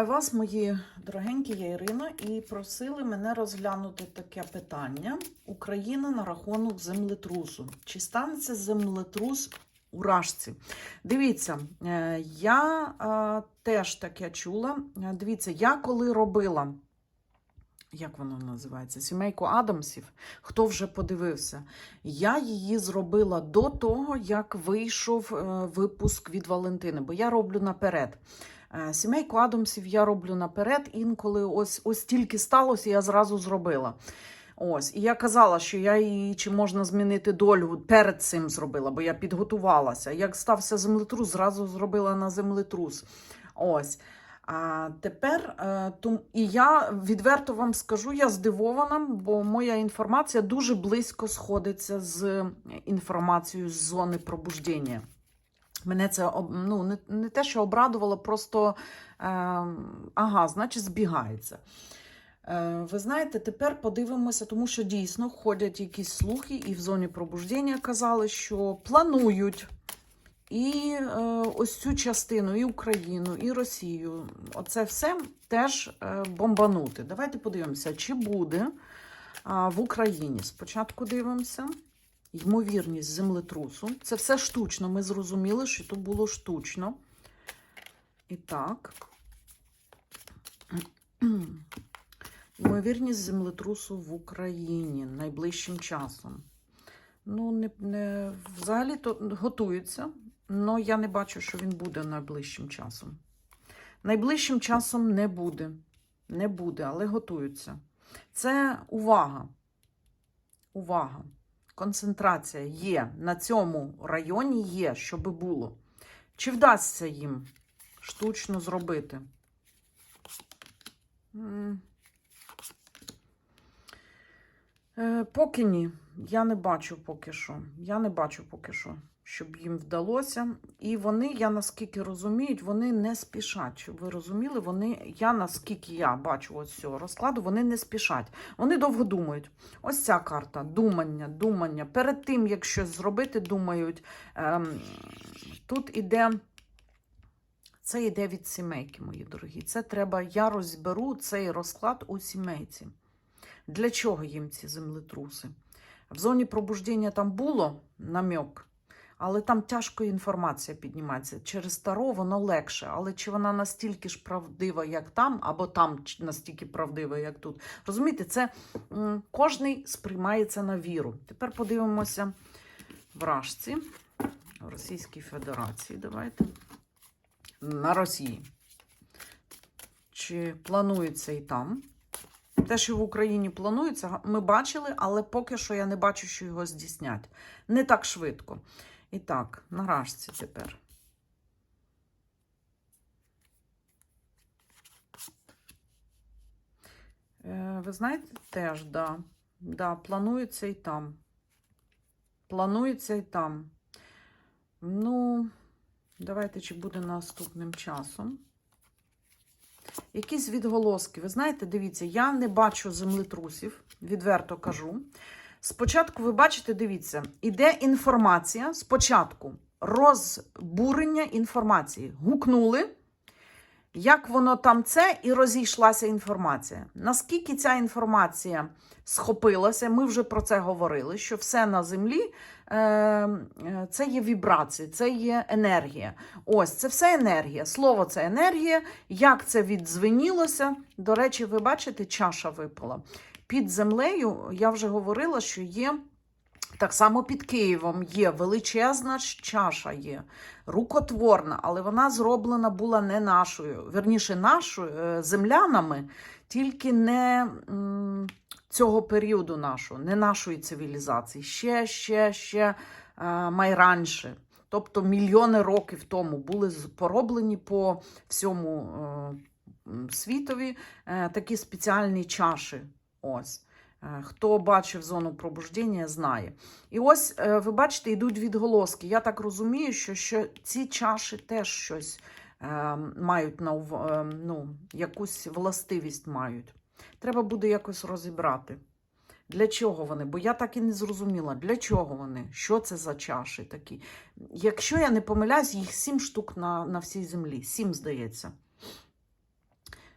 Вітаю вас, мої дорогенькі, я Ірина, і просили мене розглянути таке питання: Україна на рахунок землетрусу. Чи станеться землетрус у Рашці? Дивіться, е, я е, теж таке чула. Е, Дивіться, я коли робила. Як воно називається? Сімейку Адамсів. Хто вже подивився? Я її зробила до того, як вийшов е, випуск від Валентини, бо я роблю наперед. Е, Сімейку Адамсів я роблю наперед, інколи ось ось тільки сталося, я зразу зробила. Ось, і я казала, що я її чи можна змінити долю перед цим зробила, бо я підготувалася. Як стався землетрус, зразу зробила на землетрус. Ось. А тепер е, і я відверто вам скажу, я здивована, бо моя інформація дуже близько сходиться з інформацією з зони пробуждення. Мене це ну, не, не те, що обрадувало, просто е, ага, значить, збігається. Е, ви знаєте, тепер подивимося, тому що дійсно ходять якісь слухи, і в зоні пробуждення казали, що планують і е, ось цю частину, і Україну, і Росію. Оце все теж е, бомбанути. Давайте подивимося, чи буде в Україні. Спочатку дивимося. Ймовірність землетрусу. Це все штучно. Ми зрозуміли, що то було штучно. І так. Ймовірність землетрусу в Україні найближчим часом. Ну, не, не, взагалі то готується, але я не бачу, що він буде найближчим часом. Найближчим часом не буде. Не буде, але готуються. Це увага. Увага. Концентрація є. На цьому районі є, щоб було. Чи вдасться їм штучно зробити? Е, Поки ні. Я не бачу поки що. Я не бачу поки що, щоб їм вдалося. І вони, я наскільки розумію, вони не спішать. Щоб ви розуміли, вони, я наскільки я бачу ось цього розкладу, вони не спішать. Вони довго думають. Ось ця карта думання, думання. Перед тим, як щось зробити, думають. Ем, тут іде. Це йде від сімейки, мої дорогі. Це треба, я розберу цей розклад у сімейці. Для чого їм ці землетруси? В зоні пробуждення там було намек, але там тяжко інформація піднімається. Через таро воно легше, але чи вона настільки ж правдива, як там, або там настільки правдива, як тут. Розумієте, це кожний сприймається на віру. Тепер подивимося в Рашці, в Російській Федерації. Давайте. На Росії. Чи планується і там? Те, що в Україні планується, ми бачили, але поки що я не бачу, що його здійснять. Не так швидко. І так, на рашці тепер. Е, ви знаєте, теж, да. Да, планується і там. Планується і там. Ну, давайте, чи буде наступним часом. Якісь відголоски. Ви знаєте, дивіться, я не бачу землетрусів, відверто кажу. Спочатку, ви бачите, дивіться, іде інформація. Спочатку розбурення інформації. Гукнули, як воно там це, і розійшлася інформація. Наскільки ця інформація схопилася, ми вже про це говорили, що все на землі е, е, це є вібрації, це є енергія. Ось це все енергія. Слово це енергія. Як це віддзвенілося? До речі, ви бачите, чаша випала. Під землею я вже говорила, що є. Так само під Києвом є величезна чаша є, рукотворна, але вона зроблена була не нашою, верніше нашою е, землянами, тільки не цього періоду нашого, не нашої цивілізації. Ще, ще, ще е, майранше. Тобто мільйони років тому були пороблені по всьому е, світові такі спеціальні чаші. Ось. Е, Хто бачив зону пробуждення, знає. І ось е, ви бачите, йдуть відголоски. Я так розумію, що, що ці чаші теж щось е, мають на е, ну, якусь властивість мають. Треба буде якось розібрати. Для чого вони? Бо я так і не зрозуміла, для чого вони, що це за чаші такі. Якщо я не помиляюсь, їх сім штук на, на всій землі. Сім, здається.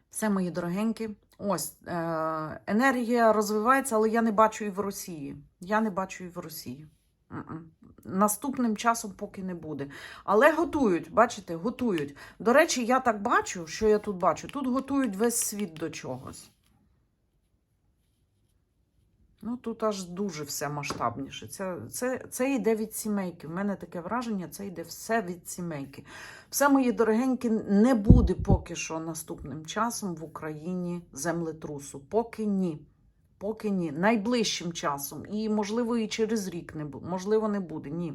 Все, мої дорогенькі. Ось е, енергія розвивається, але я не бачу і в Росії. Я не бачу і в Росії. Наступним часом поки не буде. Але готують, бачите, готують. До речі, я так бачу, що я тут бачу. Тут готують весь світ до чогось. Ну, тут аж дуже все масштабніше. Це, це, це йде від сімейки. У мене таке враження, це йде все від сімейки. Все, мої дорогенькі, не буде поки що наступним часом в Україні землетрусу. Поки ні. Поки ні. Найближчим часом. І, можливо, і через рік не буде. Можливо, не буде. Ні.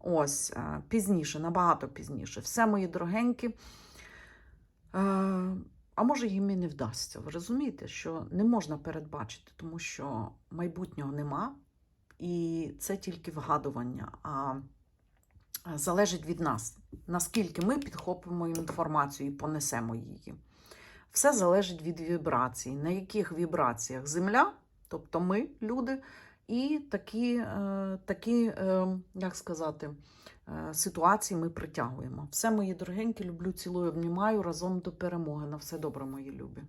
Ось, е, пізніше, набагато пізніше. Все, мої дорогенькі. Е, а може, їм і не вдасться. Ви розумієте, що не можна передбачити, тому що майбутнього нема, і це тільки вгадування. А залежить від нас, наскільки ми підхопимо інформацію і понесемо її. Все залежить від вібрацій, на яких вібраціях земля, тобто ми, люди, і такі, е, такі е, як сказати, е, ситуації ми притягуємо. Все, мої дорогенькі, люблю, цілую, обнімаю разом до перемоги. На все добре, мої любі.